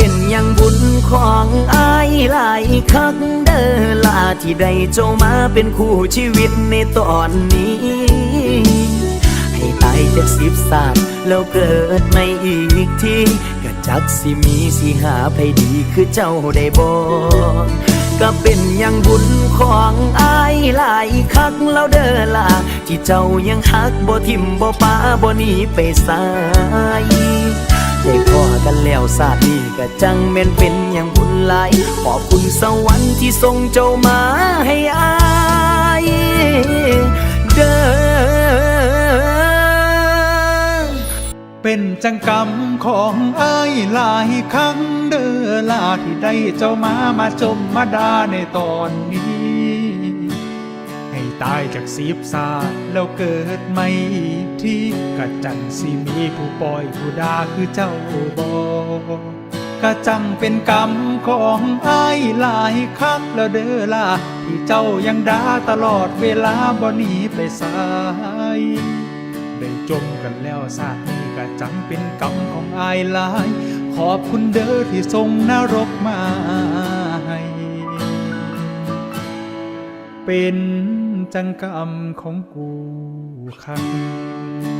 เป็นยังบุญของอายหลายคักเด้อลาที่ได้เจ้ามาเป็นคู่ชีวิตในตอนนี้ ให้ตายจากสิบศาสตร์แล้วเกิดไม่อีกทีก็จักสิมีสิหาไปดีคือเจ้าได้บอกก็เป็นยังบุญของอายหลายคักแล้วเดอล่ะที่เจ้ายังหักบ่ทิมบ่ป้าบ่หนีไปสาย กันแล้วศาสตร์นี้ก็จังแม่นเป็นอย่างบุญหลาย ขอบคุณสวรรค์ที่ส่งเจ้ามาให้อายเด้อเป็นจังกรรมของอ้ายหลายครั้งเด้อลาที่ได้เจ้ามามาจมมาดาในตอนนี้ ตายจากสีบสาแล้วเกิดไม่ที่กะจังสิมีผู้ปล่อยผู้ดาคือเจ้าบอกะจังเป็นกรรมของอ้ายหลายครั้งแล้วเด้อล่ะที่เจ้ายังดาตลอดเวลาบ่หนีไปสายได้จมกันแล้วซาติก็จังเป็นกรรมของอายหลาย ขอบคุณเด้อที่ส่งนรกมา เป็นจังกรรมของกูครับ